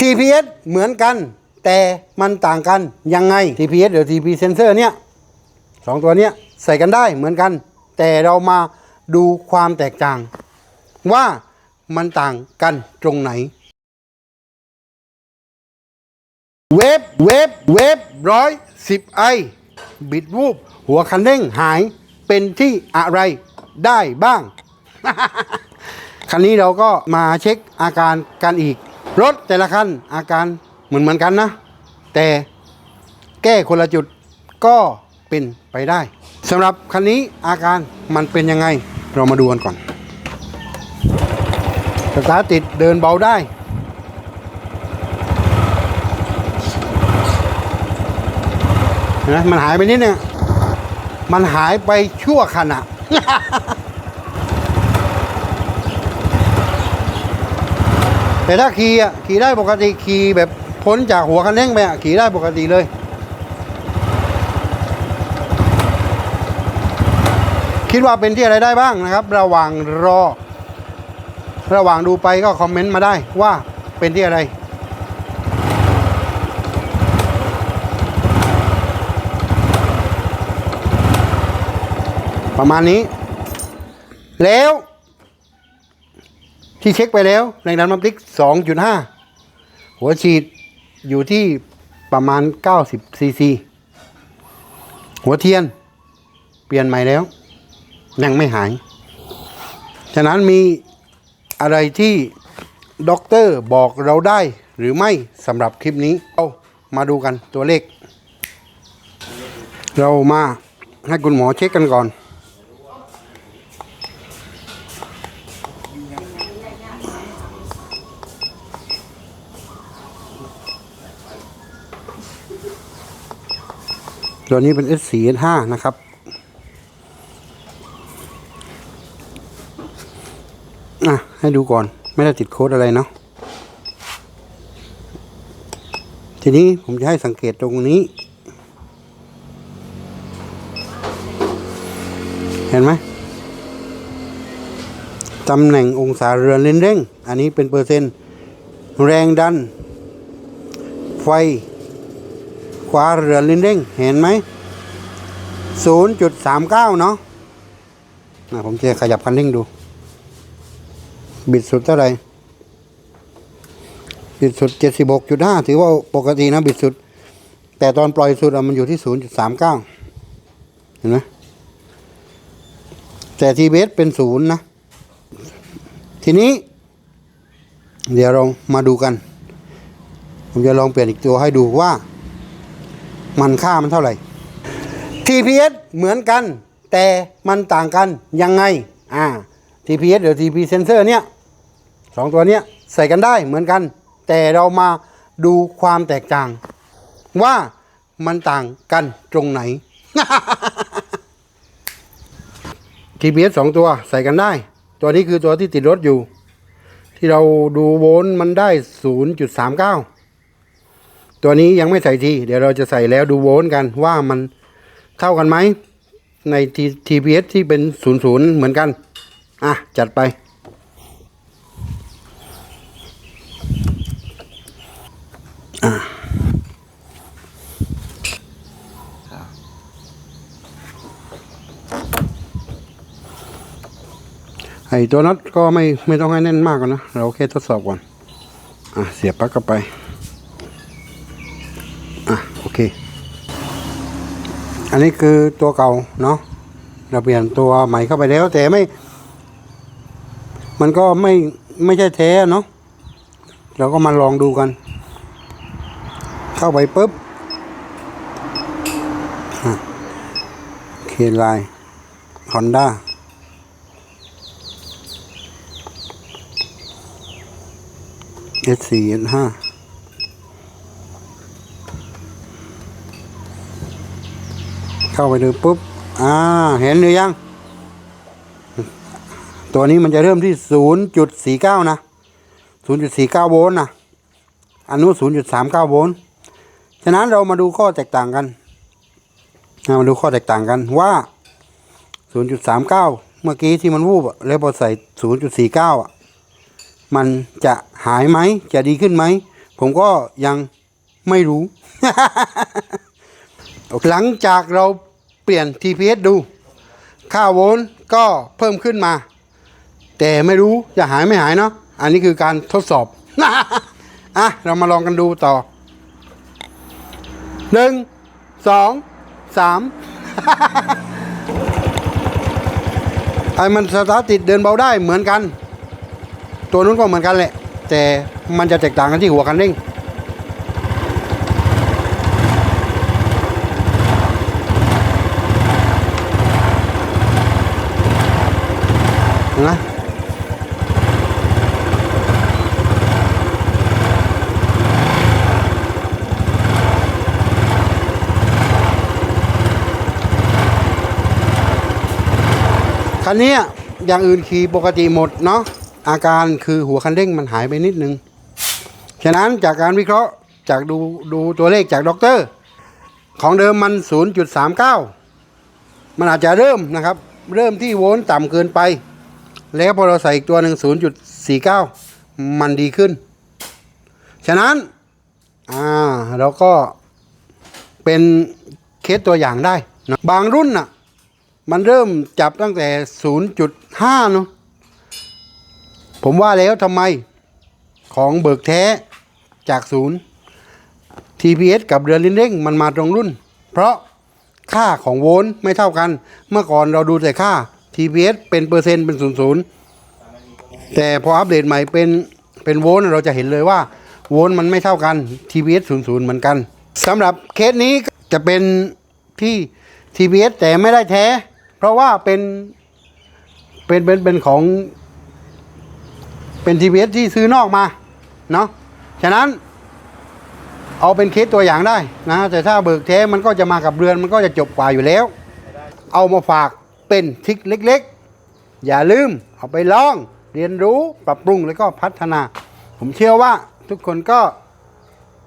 TPS เหมือนกัน แต่มันต่างกันยังไง TPS หรือ TP sensor เนี่ยสองตัวเนี้ยใส่กันได้เหมือนกัน แต่เรามาดูความแตกต่าง ว่ามันต่างกันตรงไหน เวฟเวฟเวฟร้อยสิบไอบิดวูบหัวคันเร่งหายเป็นที่อะไรได้บ้าง คันนี้เราก็มาเช็คอาการกันอีก รถแต่ละคันอาการเหมือนเหมือนกันนะ แต่แก้คนละจุดก็เป็นไปได้สำหรับคันนี้อาการมันเป็นยังไง เรามาดูกันก่อนสตาร์ติดเดินเบาได้นไหมมันหายไปนิดนี่ยมันหายไปชั่วขณะ แต่ถ้าขี่อะขี่ได้ปกติขี่แบบพ้นจากหัวคันเร่งไปอะขี่ได้ปกติเลย คิดว่าเป็นที่อะไรได้บ้างนะครับ ระหว่างรอ ระหว่างดูไปก็คอมเมนต์มาได้ว่าเป็นที่อะไรประมาณนี้ แล้ว ที่เช็คไปแล้วแรงดันมันพลิก 2.5 หัวฉีดอยู่ที่ประมาณ 90ซีซี หัวเทียน เปลี่ยนใหม่แล้ว ยังไม่หาย ฉะนั้นมีอะไรที่ด็อกเตอร์บอกเราได้หรือไม่สำหรับคลิปนี้ เอามาดูกันตัวเลข เรามาให้คุณหมอเช็คกันก่อน ตัวนี้เป็น S4 S5 นะครับ อะ ให้ดูก่อน ไม่ได้ติดโค้ดอะไรเนาะ ทีนี้ผมจะให้สังเกตตรงนี้ เห็นไหมตำแหน่งองศาเรือนเร่งเร่งอันนี้เป็นเปอร์เซ็นต์ แรงดัน ไฟ ขวาเรือลิ้นเร่งเห็นไหม 0.39 เนาะอะผมจะขยับคันเร่งดู บิดสุดเท่าไหร่ บิดสุด 76.5 ถือว่าปกตินะบิดสุด แต่ตอนปล่อยสุดอะมันอยู่ที่ 0.39 เห็นไหมแต่ทีเบสเป็นศูนย์นะ ทีนี้ เดี๋ยวเรามาดูกัน ผมจะลองเปลี่ยนอีกตัวให้ดูว่า มันค่ามันเท่าไหร่ TPS เหมือนกัน แต่มันต่างกันยังไงอ่า TPS หรือ TP sensor เนี่ยสองตัวเนี้ยใส่กันได้เหมือนกัน แต่เรามาดูความแตกต่าง ว่ามันต่างกันตรงไหน TPS สองตัวใส่กันได้ ตัวนี้คือตัวที่ติดรถอยู่ ที่เราดูโวลต์มันได้ 0.39 ตัวนี้ยังไม่ใส่ทีเดี๋ยวเราจะใส่แล้วดูโวลต์กันว่ามันเท่ากันไหมใน T- TPS ที่เป็น 00 เหมือนกัน อะ จัดไป อะไอตัวน็อตก็ไม่ไม่ต้องให้แน่นมากก่อนนะ เราแค่ทดสอบก่อน อะ เสียบปลั๊กเข้าไป เค อันนี้คือตัวเก่าเนาะเราเปลี่ยนตัวใหม่เข้าไปแล้วแต่ไม่ มันก็ไม่ไม่ใช่แท้เนาะเราก็มาลองดูกัน เข้าไปปุ๊บเคไลฮอนด้า S4 S5 เข้าไปดูปุ๊บ อ่า เห็นหรือยัง ตัวนี้มันจะเริ่มที่ 0.49 นะ 0.49 โวลต์นะ อันนู้น0.39 โวลต์ ฉะนั้นเรามาดูข้อแตกต่างกัน มาดูข้อแตกต่างกันว่า 0.39 เมื่อกี้ที่มันวูบแล้วพอใส่ 0.49 อะ มันจะหายไหม จะดีขึ้นไหม ผมก็ยังไม่รู้หลังจากเรา ปลี่ยน TPS ดู ค่าโวลต์ก็เพิ่มขึ้นมา แต่ไม่รู้จะหายไม่หายเนาะอันนี้คือการทดสอบอะเรามาลองกันดูต่อหนึ่งสองสามไอ้มันสตาร์ทติดเดินเบาได้เหมือนกัน ตัวนู้นก็เหมือนกันแหละ แต่มันจะแตกต่างกันที่หัวคันเร่ง นไหมคันนี้อย่างอื่นขี่ปกติหมดเนาะอาการคือหัวคันเร่งมันหายไปนิดนึง ฉะนั้นจากการวิเคราะห์จากดูดูตัวเลขจากด็อกเตอร์ ของเดิมมัน 0.39 มันอาจจะเริ่มนะครับ เริ่มที่โวลต์ต่ำเกินไป แล้วพอเราใส่อีกตัวหนึ่ง0.49มันดีขึ้น ฉะนั้น อ่าเราก็เป็นเคสตัวอย่างได้นะบางรุ่นน่ะ มันเริ่มจับตั้งแต่ 0.5เนอะผมว่าแล้วทำไมของเบิกแท้จากศูนย์ TPS กับเรือนลิ้นเร่งมันมาตรงรุ่น เพราะค่าของโวลต์ไม่เท่ากัน เมื่อก่อนเราดูแต่ค่า TPS เป็นเปอร์เซ็นต์เป็นศูนย์ศูนย์แต่พออัปเดตใหม่เป็นเป็นโวลต์เราจะเห็นเลยว่าโวลต์มันไม่เท่ากัน TPS ศูนย์ศูนย์เหมือนกันสำหรับเคสนี้จะเป็นที่ TPS แต่ไม่ได้แท้ เพราะว่าเป็นเป็นเป็นเป็นของเป็น TPS ที่ซื้อนอกมาเนาะฉะนั้นเอาเป็นเคสตัวอย่างได้นะ แต่ถ้าเบิกแท้มันก็จะมากับเรือนมันก็จะจบกว่าอยู่แล้ว เอามาฝาก เป็นทริกเล็กๆ อย่าลืมเอาไปลองเรียนรู้ปรับปรุงแล้วก็พัฒนา ผมเชื่อว่าทุกคนก็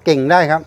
เก่งได้ครับ